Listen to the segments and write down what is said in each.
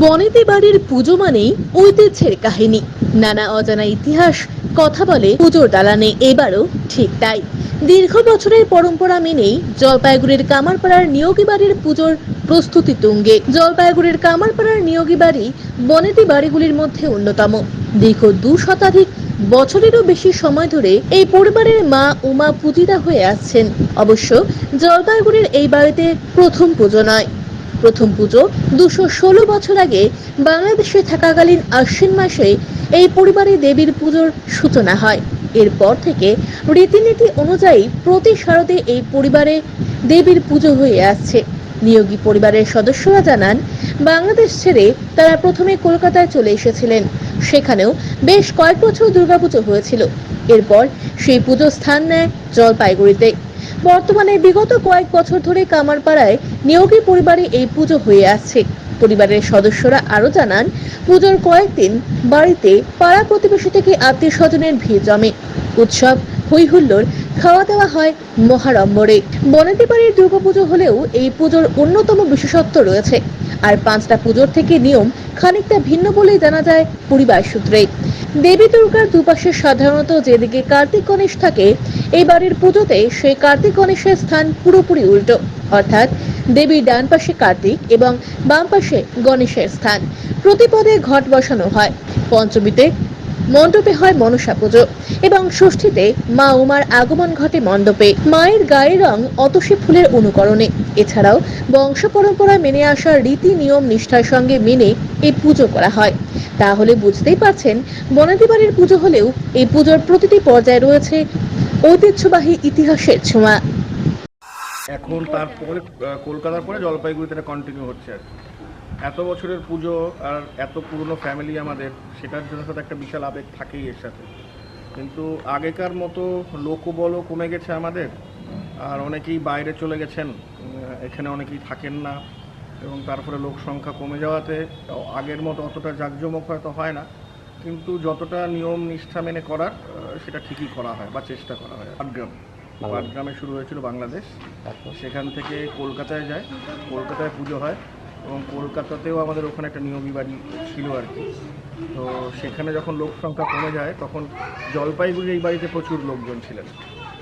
বনেদি বাড়ির পুজো মানেই ঐতিহ্যের কাহিনী। নানা অজানা ইতিহাস, কথা বলে পুজোর দালানে, এবারও ঠিক তাই। দীর্ঘ বছরের পরম্পরা মেনেই জলপাইগুড়ির কামারপাড়ার নিয়োগী বাড়ির পুজোর প্রস্তুতি তুঙ্গে। জলপাইগুড়ির কামারপাড়ার নিয়োগী বাড়ি বনেদি বাড়িগুলির মধ্যে অন্যতম। দীর্ঘ দু শতাধিক বছরেরও বেশি সময় ধরে এই পরিবারের মা উমা পূজিতা হয়ে আসছেন। অবশ্য জলপাইগুড়ির এই বাড়িতে প্রথম পুজো নয়। প্রথম পুজো দুশো ষোলো বছর আগে বাংলাদেশে থাকাকালীন আশ্বিন মাসে এই পরিবারে দেবীর পুজোর সূচনা হয়। এরপর থেকে রীতিনীতি অনুযায়ী প্রতি শারদে এই পরিবারে দেবীর পুজো হয়ে আসছে। নিয়োগী পরিবারের সদস্যরা জানান, বাংলাদেশ ছেড়ে তারা প্রথমে কলকাতায় চলে এসেছিলেন। সেখানেও বেশ কয়েক বছর দুর্গাপুজো হয়েছিল। এরপর সেই পুজো স্থান নেয় জলপাইগুড়িতে। বর্তমানে বিগত কয়েক বছর ধরে কামারপাড়ায় নিয়োগী পরিবারে এই পুজো হয়ে আসছে। পরিবারের সদস্যরা আরও জানান, পুজোর কয়েকদিন বাড়িতে পাড়া প্রতিবেশী থেকে আত্মীয় স্বজনের ভিড় জমে। উৎসব হই হুল্লোড় খাওয়া দাওয়া হয় মহারম্বরে বনেদি বাড়ির দুর্গাপুজো হলেও এই পুজোর অন্যতম বিশেষত্ব রয়েছে। আর পাঁচটা পুজোর থেকে নিয়ম খানিকটা ভিন্ন বলেই জানা যায় পরিবার সূত্রে। দেবী দুর্গার দুপাশে সাধারণত যেদিকে কার্তিক গণেশ থাকে, এই বাড়ির পুজোতে সেই কার্তিক গণেশের স্থান পুরোপুরি উল্টো। অর্থাৎ দেবীর ডান পাশে কার্তিক এবং বাম পাশে গণেশের স্থান। প্রতিপদে ঘট বসানো হয়। পঞ্চমীতে মণ্ডপে হয় মনসা পুজো এবং ষষ্ঠীতে মা উমার আগমন ঘটে মণ্ডপে। মায়ের গায়ের রং অতসী ফুলের অনুকরণে। এছাড়াও বংশ পরম্পরা মেনে আসার রীতি নিয়ম নিষ্ঠার সঙ্গে মেনে এই পুজো করা হয়। তাহলে বুঝতেই পারছেন, বনাদি বাড়ির পুজো হলেও এই পুজোর প্রতিটি পর্যায়ে রয়েছে ঐতিহ্যবাহী ইতিহাসের ছোঁয়া। এখন তারপরে কলকাতার পরে জলপাইগুড়িতে এটা কন্টিনিউ হচ্ছে আর। এত বছরের পুজো আর এত পুরনো ফ্যামিলি আমাদের, সেটার জন্য সাথে একটা বিশাল আবেগ থাকেই এর সাথে। কিন্তু আগেকার মতো লোকবলও কমে গেছে আমাদের, আর অনেকেই বাইরে চলে গেছেন এখানে অনেকেই থাকেন না। এবং তারপরে লোক সংখ্যা কমে যাওয়াতে আগের মতো অতটা জাঁকজমক হয়তো হয় না। কিন্তু যতটা নিয়ম নিষ্ঠা মেনে করার সেটা ঠিকই করা হয় বা চেষ্টা করা হয়। পাটগ্রাম। পাটগ্রামে শুরু হয়েছিল বাংলাদেশ। সেখান থেকে কলকাতায় যায়। কলকাতায় পুজো হয় এবং কলকাতাতেও আমাদের ওখানে একটা নিয়মী বাড়ি ছিল আর কি। তো সেখানে যখন লোক সংখ্যা কমে যায় তখন জলপাইগুড়ির এই বাড়িতে প্রচুর লোকজন ছিলেন।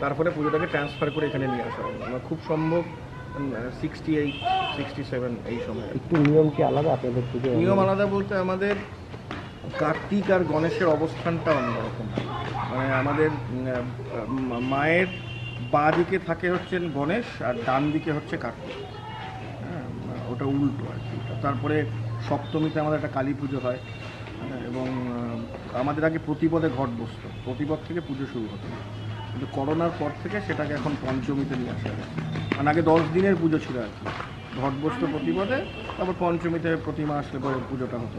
তারপরে পুজোটাকে ট্রান্সফার করে এখানে নিয়ে আসা হয় আমার খুব সম্ভব সিক্সটি এইট সিক্সটি সেভেন এই সময়। একটু নিয়ম কি আলাদা আপনাদের থেকে? নিয়ম আলাদা বলতে আমাদের কার্তিক আর গণেশের অবস্থানটা অন্যরকম। মানে আমাদের মায়ের বাঁ দিকে থাকে হচ্ছেন গণেশ আর ডান দিকে হচ্ছে কার্তিক। হ্যাঁ ওটা উল্টো আর কি। তারপরে সপ্তমীতে আমাদের একটা কালী পুজো হয়। হ্যাঁ, এবং আমাদের আগে প্রতিপদে ঘট বসতো। প্রতিপদ থেকে পুজো শুরু হতো। কিন্তু করোনার পর থেকে সেটাকে এখন পঞ্চমীতে নিয়ে আসা হয় মানে আগে দশ দিনের পুজো ছিল আর কি। ঘট বসতো প্রতিপদে, তারপর পঞ্চমীতে প্রতিমা আসলে পরে পুজোটা হতো।